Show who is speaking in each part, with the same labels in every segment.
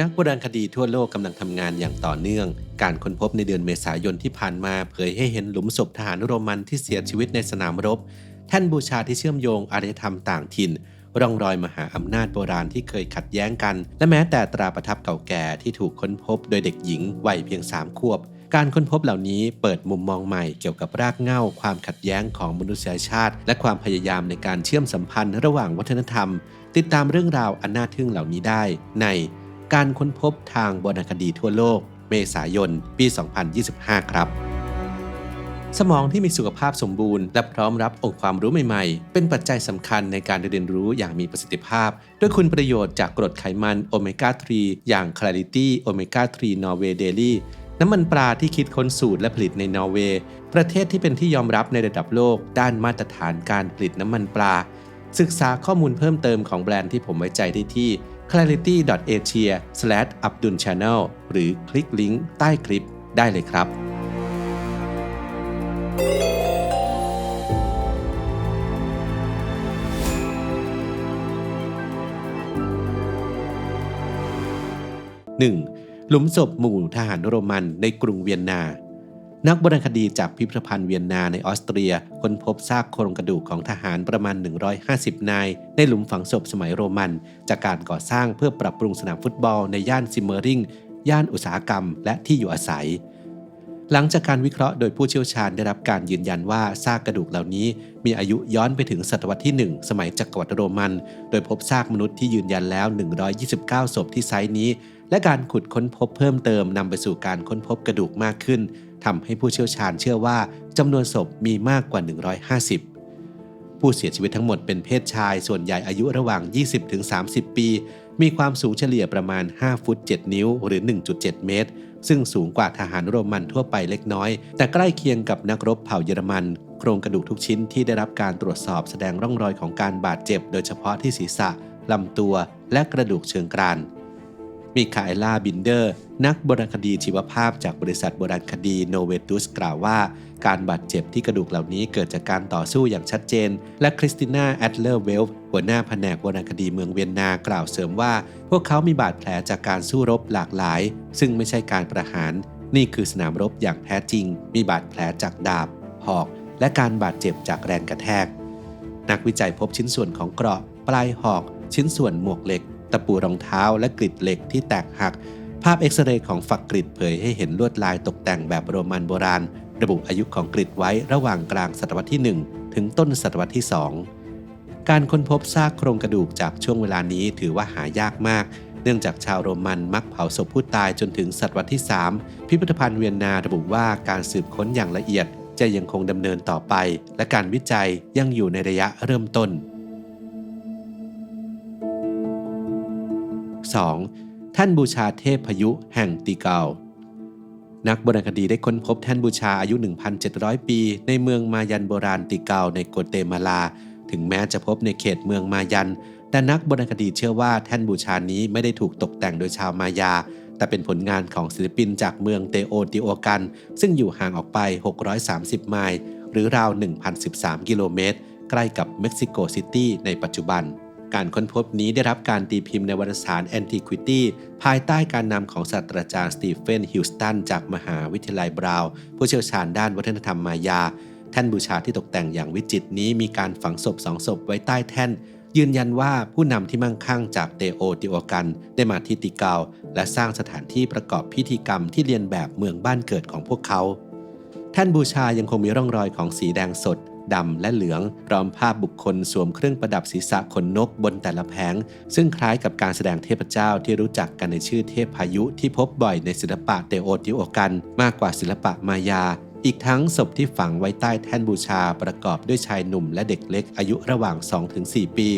Speaker 1: นักโบราณคดีทั่วโลกกำลังทำงานอย่างต่อเนื่อง การค้นพบในเดือนเมษายนที่ผ่านมาเผยให้เห็นหลุมศพทหารโรมันที่เสียชีวิตในสนามรบ แท่นบูชาที่เชื่อมโยงอารยธรรมต่างถิ่น ร่องรอยมหาอำนาจโบราณที่เคยขัดแย้งกัน และแม้แต่ตราประทับเก่าแก่ที่ถูกค้นพบโดยเด็กหญิงวัยเพียง3ขวบ การค้นพบเหล่านี้เปิดมุมมองใหม่เกี่ยวกับรากเหง้าความขัดแย้งของมนุษยชาติ และความพยายามในการเชื่อมสัมพันธ์ ระหว่างวัฒนธรรม ติดตามเรื่องราวอันน่าทึ่งเหล่านี้ได้ใน การค้นพบทางวรรณคดีทั่วโลก เมษายน ปี 2025 ครับ สมองที่มีสุขภาพสมบูรณ์ และพร้อมรับองค์ความรู้ใหม่ๆ เป็นปัจจัยสำคัญในการเรียนรู้อย่างมีประสิทธิภาพ ด้วยคุณประโยชน์จากกรดไขมันโอเมก้า 3 อย่าง Clarity Omega 3 Norway Daily น้ำมันปลาที่คิดค้นสูตรและผลิตในนอร์เวย์ ประเทศที่เป็นที่ยอมรับในระดับโลก ด้านมาตรฐานการผลิตน้ำมันปลา ศึกษาข้อมูลเพิ่มเติมของแบรนด์ที่ผมไว้ใจได้ที่ clarity.asia/abdulchannel หรือคลิกลิงก์ใต้คลิปได้เลยครับ 1. หลุมศพหมู่ทหารโรมันในกรุงเวียนนา นักโบราณคดีจากพิพิธภัณฑ์เวียนนาในออสเตรีย ค้นพบซากโครงกระดูกของทหารประมาณ 150 นาย ในหลุมฝังศพสมัยโรมัน จากการก่อสร้างเพื่อปรับปรุงสนามฟุตบอลในย่านซิมเมอริง ย่านอุตสาหกรรมและที่อยู่อาศัย หลังจากการวิเคราะห์โดยผู้เชี่ยวชาญได้รับการยืนยันว่าซากกระดูกเหล่านี้ มีอายุย้อนไปถึงศตวรรษที่ 1 สมัยจักรวรรดิโรมัน โดยพบซากมนุษย์ที่ยืนยันแล้ว 129 ศพที่ไซต์นี้ และการขุดค้นพบเพิ่มเติมนำไปสู่การค้นพบกระดูกมากขึ้น ทำให้ผู้เชี่ยวชาญเชื่อว่าจำนวนศพมีมากกว่า 150 ผู้เสียชีวิตทั้งหมดเป็นเพศชาย ส่วนใหญ่อายุระหว่าง 20-30 ปี มีความสูงเฉลี่ยประมาณ 5 ฟุต 7 นิ้ว หรือ 1.7 เมตร ซึ่งสูงกว่าทหารโรมันทั่วไปเล็กน้อย แต่ใกล้เคียงกับนักรบเผ่าเยอรมัน โครงกระดูกทุกชิ้นที่ได้รับการตรวจสอบแสดงร่องรอยของการบาดเจ็บ โดยเฉพาะที่ศีรษะลำตัว และกระดูกเชิงกราน มิคาเอล่าบินเดอร์ นักโบราณคดีชีวภาพจากบริษัทโบราณคดีโนเวตุสกล่าวว่า การบาดเจ็บที่กระดูกเหล่านี้เกิดจากการต่อสู้อย่างชัดเจน และคริสติน่าแอดเลอร์เวลฟ์หัวหน้าแผนกโบราณคดีเมืองเวียนนากล่าวเสริมว่า พวกเขามีบาดแผลจากการสู้รบหลากหลาย ซึ่งไม่ใช่การประหาร นี่คือสนามรบอย่างแท้จริง มีบาดแผลจากดาบ หอก และการบาดเจ็บจากแรงกระแทก นักวิจัยพบชิ้นส่วนของเกราะ ปลายหอก ชิ้นส่วนหมวกเหล็ก ตะปูรองเท้าและกริดเหล็กที่แตกหัก ภาพเอ็กซเรย์ของฝักกริดเผยให้เห็นลวดลายตกแต่งแบบโรมันโบราณ ระบุอายุของกริดไว้ระหว่างกลางศตวรรษที่ 1 ถึงต้นศตวรรษที่ 2 การค้นพบซากโครงกระดูกจากช่วงเวลานี้ถือว่าหายากมาก เนื่องจากชาวโรมันมักเผาศพผู้ตายจนถึงศตวรรษที่ 3 พิพิธภัณฑ์เวียนนาระบุว่าการสืบค้นอย่างละเอียดจะยังคงดำเนินต่อไป และการวิจัยยังอยู่ในระยะเริ่มต้น 2. ท่านบูชาเทพพายุแห่งตีเกา นักโบราณคดีได้ค้นพบแท่นบูชาอายุ 1,700 ปี ในเมืองมายันโบราณติเกาในโกเตมาลา ถึงแม้จะพบในเขตเมืองมายัน แต่นักโบราณคดีเชื่อว่าแท่นบูชานี้ไม่ได้ถูกตกแต่งโดยชาวมายา แต่เป็นผลงานของศิลปินจากเมืองเตโอติโอกัน ซึ่งอยู่ห่างออกไป 630 ไมล์ หรือราว 1,013 กิโลเมตร ใกล้กับเม็กซิโกซิตี้ในปัจจุบัน การค้นพบนี้ได้รับการตีพิมพ์ในวารสาร Antiquity ภายใต้การนำของศาสตราจารย์สตีเฟนฮิวสตันจากมหาวิทยาลัยบราวน์ผู้เชี่ยวชาญด้านวัฒนธรรมมายา แท่นบูชาที่ตกแต่งอย่างวิจิตรนี้มีการฝังศพสองศพไว้ใต้แท่น ยืนยันว่าผู้นำที่มั่งคั่งจากเตโอติโอกัน ได้มาที่ติเกาและสร้างสถานที่ประกอบพิธีกรรมที่เรียนแบบเมืองบ้านเกิดของพวกเขา แท่นบูชายังคงมีร่องรอยของสีแดงสด ดำและเหลือง พร้อมภาพบุคคลสวมเครื่องประดับศีรษะขนนกบนแต่ละแผง ซึ่งคล้ายกับการแสดงเทพเจ้าที่รู้จักกันในชื่อเทพพายุที่พบบ่อยในศิลปะเตโอติโอกัน มากกว่าศิลปะมายาอีกทั้งศพที่ฝังไว้ใต้แท่นบูชาประกอบด้วยชายหนุ่มและเด็กเล็กอายุระหว่าง 2-4 ปี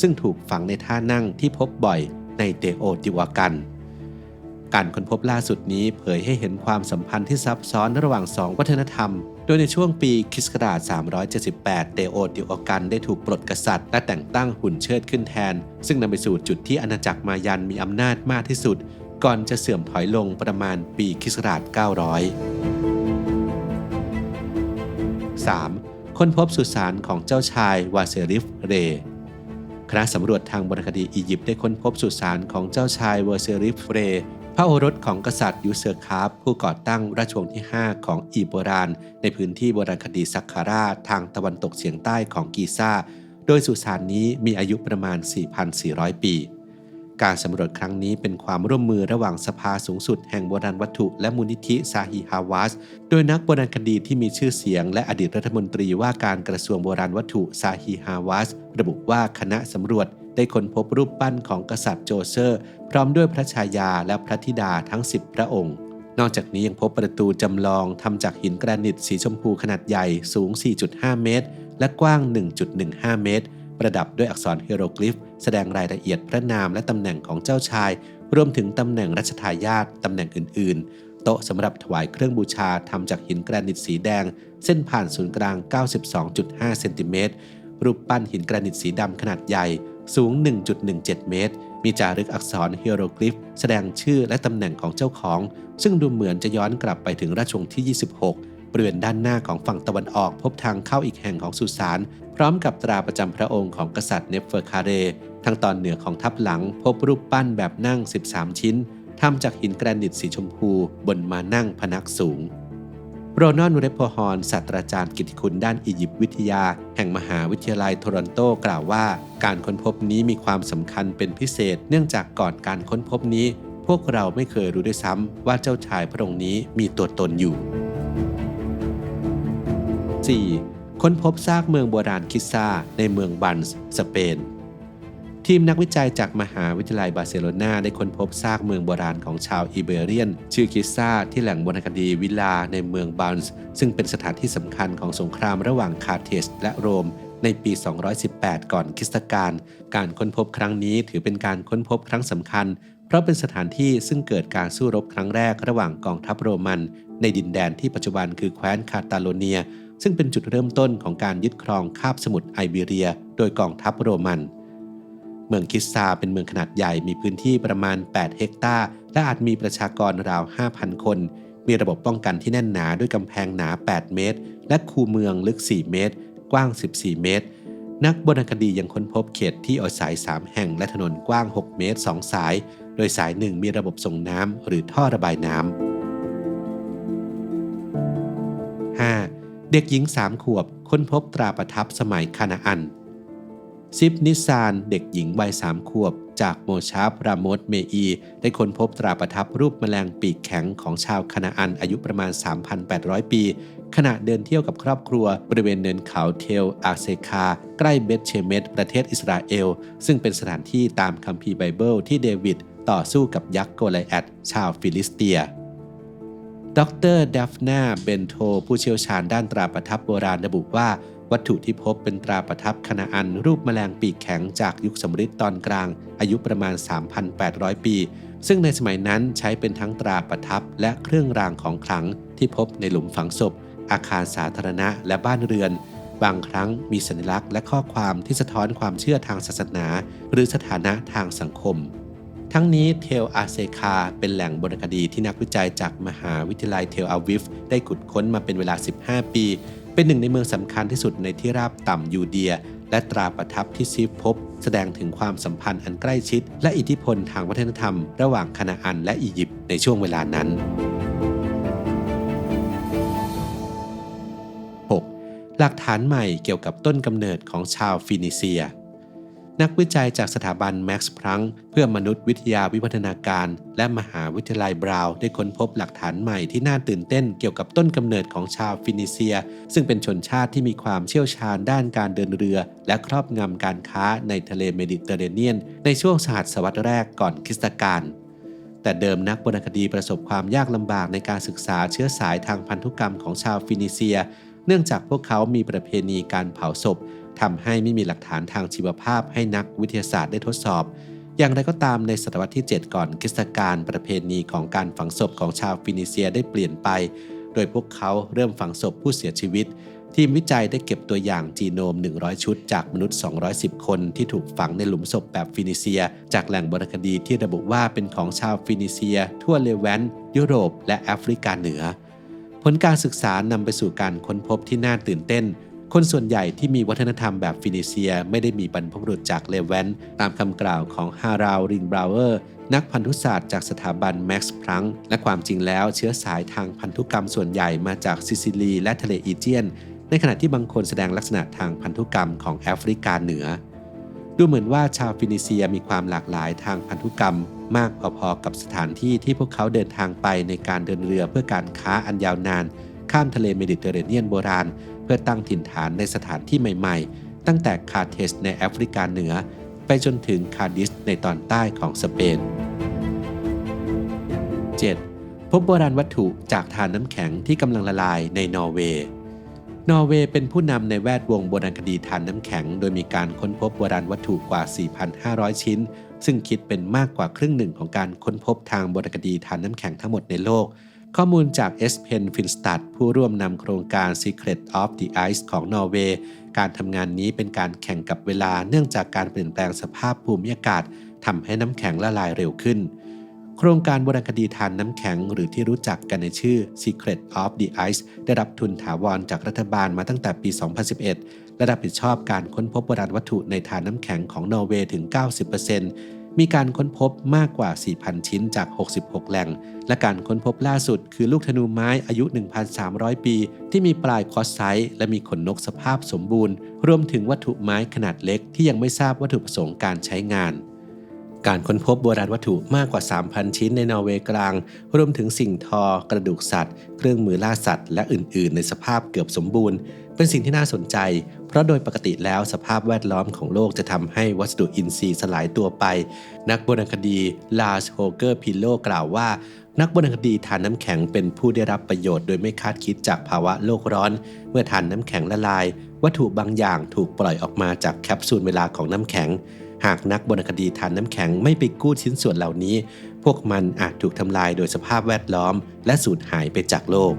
Speaker 1: ซึ่งถูกฝังในท่านั่งที่พบบ่อยในเตโอติโอกัน การค้นพบล่าสุดนี้เผยให้เห็นความสัมพันธ์ที่ซับซ้อนระหว่างสองวัฒนธรรม โดยในช่วงปีคริสต์ศักราช378 เตโอติโอกันได้ถูกปลดกษัตริย์และแต่งตั้งหุ่นเชิดขึ้นแทน ซึ่งนำไปสู่จุดที่อาณาจักรมายันมีอำนาจมากที่สุด ก่อนจะเสื่อมถอยลงประมาณปีคริสต์ศักราช 900 3. ค้นพบสุสานของเจ้าชายวาเซริฟเรคณะสำรวจทางโบราณคดีอียิปต์ได้ค้นพบสุสานของเจ้าชายเวอร์เซริฟเร พระโอรสของกษัตริย์ยูเซอร์คาร์ผู้ก่อตั้งราชวงศ์ที่ 5 ของอียิปต์โบราณ ในพื้นที่โบราณคดีซักคาราทางตะวันตกเฉียงใต้ของกีซ่า โดยสุสานนี้มีอายุประมาณ 4,400 ปี การสำรวจครั้งนี้เป็นความร่วมมือระหว่างสภาสูงสุดแห่งโบราณวัตถุและมูลนิธิซาฮีฮาวาส โดยนักโบราณคดีที่มีชื่อเสียง และอดีตรัฐมนตรีว่าการกระทรวงโบราณวัตถุซาฮีฮาวาสระบุว่าคณะสำรวจ ได้ค้นพบรูปปั้นของกษัตริย์โจเซอร์ พร้อมด้วยพระชายาและพระธิดาทั้ง 10 พระองค์ นอกจากนี้ยังพบประตูจำลองทำจากหินกรนิตสีชมพูขนาดใหญ่สูง 4.5 เมตร และกว้าง 1.15 เมตร ประดับด้วยอักษรเฮโรกลิฟ แสดงรายละเอียดพระนามและตำแหน่งของเจ้าชาย รวมถึงตำแหน่งรัชทายาทตำแหน่งอื่น ๆ โต๊ะสำหรับถวายเครื่องบูชาทำจากหินกรนิตสีแดง เส้นผ่านศูนย์กลาง 92.5 เซนติเมตรรูปปั้นหินกรนิตสีดำขนาดใหญ่ สูง 1.17 เมตร มีจารึกอักษรเฮโรกลิฟ แสดงชื่อและตำแหน่งของเจ้าของ ซึ่งดูเหมือนจะย้อนกลับไปถึงราชวงศ์ที่ 26 บริเวณด้านหน้าของฝั่งตะวันออกพบทางเข้าอีกแห่งของสุสาน พร้อมกับตราประจำพระองค์ของกษัตริย์เนฟเฟอร์คาเร ทางตอนเหนือของทับหลัง พบรูปปั้นแบบนั่ง 13 ชิ้นทำจากหินแกรนิตสีชมพู บนมานั่งพนักสูง โรนอนเรปโพฮอนศาสตราจารย์กิตติคุณด้านอียิปต์วิทยา แห่งมหาวิทยาลัยโทรอนโตกล่าวว่า การค้นพบนี้มีความสำคัญเป็นพิเศษ เนื่องจากก่อนการค้นพบนี้ พวกเราไม่เคยรู้ด้วยซ้ำว่าเจ้าชายพระองค์นี้มีตัวตนอยู่ 4. ค้นพบซากเมืองโบราณคิซาในเมืองบันส์สเปน ทีมนักวิจัยจากมหาวิทยาลัยบาร์เซโลนาได้ค้นพบซากเมืองโบราณของชาวอิเบเรียน ชื่อคิซ่าที่แหล่งโบราณคดีวิลาในเมืองบันส์ซึ่งเป็นสถานที่สำคัญของสงครามระหว่างคาร์เทสและโรมในปี 218 ก่อนคริสตกาล การค้นพบครั้งนี้ถือเป็นการค้นพบครั้งสำคัญ เพราะเป็นสถานที่ซึ่งเกิดการสู้รบครั้งแรกระหว่างกองทัพโรมัน ในดินแดนที่ปัจจุบันคือแคว้นคาตาโลเนีย ซึ่งเป็นจุดเริ่มต้นของการยึดครองคาบสมุทรไอเบเรีย โดยกองทัพโรมัน เมืองคิสซาเป็นเมืองขนาดใหญ่มีพื้นที่ประมาณ 8 เฮกตาร์ และอาจมีประชากรราว 5,000 คน มีระบบป้องกันที่แน่นหนาด้วยกำแพงหนา 8 เมตร และคูเมืองลึก 4 เมตร กว้าง 14 เมตร นักโบราณคดียังค้นพบเขตที่อาศัย 3 แห่งและถนนกว้าง 6 เมตร 2 สาย โดยสายหนึ่งมีระบบส่งน้ำหรือท่อระบายน้ำ 5. เด็กหญิง 3 ขวบค้นพบตราประทับสมัยคานาอัน ซิปนิซานเด็กหญิงวัย3ขวบ จากโมชาปรามดเมอี ได้ค้นพบตราประทับรูปแมลงปีกแข็งของชาวคานาอันอายุประมาณ 3,800 ปี ขณะเดินเที่ยวกับครอบครัว บริเวณเนินเขาเทลอาเซคา ใกล้เบธเชเมตประเทศอิสราเอล ซึ่งเป็นสถานที่ตามคัมภีร์ไบเบิลที่เดวิดต่อสู้กับยักษ์โกไลแอดชาวฟิลิสเตียดรเดฟนาเบนโท ผู้เชี่ยวชาญด้านตราประทับโบราณระบุว่า วัตถุที่พบเป็นตราประทับคณาอันรูปแมลงปีกแข็งจากยุคสมฤทธิ์ตอนกลาง อายุประมาณ 3,800 ปี ซึ่งในสมัยนั้นใช้เป็นทั้งตราประทับและเครื่องรางของขลังที่พบในหลุมฝังศพ อาคารสาธารณะและบ้านเรือน บางครั้งมีสัญลักษณ์และข้อความที่สะท้อนความเชื่อทางศาสนา หรือสถานะทางสังคมทั้งนี้เทลอาเซคาเป็นแหล่งโบราณคดีที่นักวิจัยจากมหาวิทยาลัยเทลอาวิฟได้ขุดค้นมาเป็นเวลา 15 ปี เป็นหนึ่งในเมืองสำคัญที่สุดในที่ราบต่ำยูเดีย และตราประทับที่ซีฟพบ แสดงถึงความสัมพันธ์อันใกล้ชิด และอิทธิพลทางวัฒนธรรม ระหว่างคานาอันและอียิปต์ในช่วงเวลานั้น 6. หลักฐานใหม่เกี่ยวกับต้นกำเนิดของชาวฟินิเซีย นักวิจัยจากสถาบันแม็กซ์พลังเพื่อมนุษยวิทยาวิวัฒนาการ และมหาวิทยาลัยบราวน์ได้ค้นพบหลักฐานใหม่ที่น่าตื่นเต้นเกี่ยวกับต้นกำเนิดของชาวฟินิเซีย ซึ่งเป็นชนชาติที่มีความเชี่ยวชาญด้านการเดินเรือ และครอบงำการค้าในทะเลเมดิเตอร์เรเนียน ในช่วงสหัสวรรษแรกก่อนคริสตกาลแต่เดิมนักโบราณคดีประสบความยากลำบากในการศึกษาเชื้อสายทางพันธุกรรมของชาวฟินิเซีย เนื่องจากพวกเขามีประเพณีการเผาศพ ทำให้ไม่มีหลักฐานทางชีวภาพให้นักวิทยาศาสตร์ได้ทดสอบ อย่างไรก็ตามในศตวรรษที่ 7 ก่อนคริสตกาลประเพณีของการฝังศพของชาวฟินิเซียได้เปลี่ยนไป โดยพวกเขาเริ่มฝังศพผู้เสียชีวิต ทีมวิจัยได้เก็บตัวอย่างจีโนม 100 ชุด จากมนุษย์ 210 คนที่ถูกฝังในหลุมศพแบบฟินิเซีย จากแหล่งโบราณคดีที่ระบุว่าเป็นของชาวฟินิเซีย ทั่วเลแวนต์ยุโรป และแอฟริกาเหนือ ผลการศึกษานำไปสู่การค้นพบที่น่าตื่นเต้น คนส่วนใหญ่ที่มีวัฒนธรรมแบบฟินิเซีย ไม่ได้มีบรรพบุรุษจากเลเวนตามคำกล่าวของฮาราวริงบราวเวอร์นักพันธุศาสตร์จากสถาบันแม็กซ์พลังและความจริงแล้วเชื้อสายทางพันธุกรรมส่วนใหญ่มาจากซิซิลีและทะเลอีเจียน ในขณะที่บางคนแสดงลักษณะทางพันธุกรรมของแอฟริกาเหนือ ดูเหมือนว่าชาวฟินิเซียมีความหลากหลายทางพันธุกรรม มากพอๆกับสถานที่ที่พวกเขาเดินทางไปในการเดินเรือเพื่อการค้าอันยาวนาน ข้ามทะเลเมดิเตอร์เรเนียนโบราณ เพื่อตั้งถิ่นฐานในสถานที่ใหม่ๆ ตั้งแต่คาเทสในแอฟริกาเหนือ ไปจนถึงคาดิสในตอนใต้ของสเปน 7. พบโบราณวัตถุจากทานน้ำแข็งที่กำลังละลายในนอร์เวย์นอร์เวย์เป็นผู้นำในแวดวงโบราณคดีทานน้ำแข็ง โดยมีการค้นพบโบราณวัตถุกว่า 4,500 ชิ้น ซึ่งคิดเป็นมากกว่าครึ่งหนึ่งของการค้นพบทางโบราณคดีทานน้ำแข็งทั้งหมดในโลก ข้อมูลจากเอสเพนฟินสตัดผู้ร่วมนำโครงการ Secret of the Ice ของนอร์เวย์การทำงานนี้เป็นการแข่งกับเวลาเนื่องจากการเปลี่ยนแปลงสภาพภูมิอากาศทำให้น้ำแข็งละลายเร็วขึ้น โครงการโบราณคดีทานน้ำแข็งหรือที่รู้จักกันในชื่อ Secret of the Ice ได้รับทุนถาวรจากรัฐบาลมาตั้งแต่ปี 2011 และรับผิดชอบการค้นพบโบราณวัตถุในทานน้ำแข็งของนอร์เวย์ถึง 90% มีการค้นพบมากกว่า 4,000 ชิ้นจาก 66 แหล่ง และการค้นพบล่าสุดคือลูกธนูไม้อายุ 1,300 ปี ที่มีปลายคอสไซต์และมีขนนกสภาพสมบูรณ์ รวมถึงวัตถุไม้ขนาดเล็กที่ยังไม่ทราบวัตถุประสงค์การใช้งาน การค้นพบโบราณวัตถุมากกว่า 3,000 ชิ้นในนอร์เวย์กลาง รวมถึงสิ่งทอ กระดูกสัตว์ เครื่องมือล่าสัตว์ และอื่น ๆ ในสภาพเกือบสมบูรณ์ เป็นสิ่งที่น่าสนใจ เพราะโดยปกติแล้วสภาพแวดล้อมของโลกจะทำให้วัสดุอินทรีย์สลายตัวไป นักโบราณคดีลาสโฮเกอร์พิโลกล่าวว่า นักโบราณคดีทานน้ำแข็งเป็นผู้ได้รับประโยชน์โดยไม่คาดคิดจากภาวะโลกร้อน เมื่อทานน้ำแข็งละลาย วัตถุบางอย่างถูกปล่อยออกมาจากแคปซูลเวลาของน้ำแข็ง หากนักโบราณคดีทานน้ำแข็งไม่ไปกู้ชิ้นส่วนเหล่านี้ พวกมันอาจถูกทำลายโดยสภาพแวดล้อม และสูญหายไปจากโลก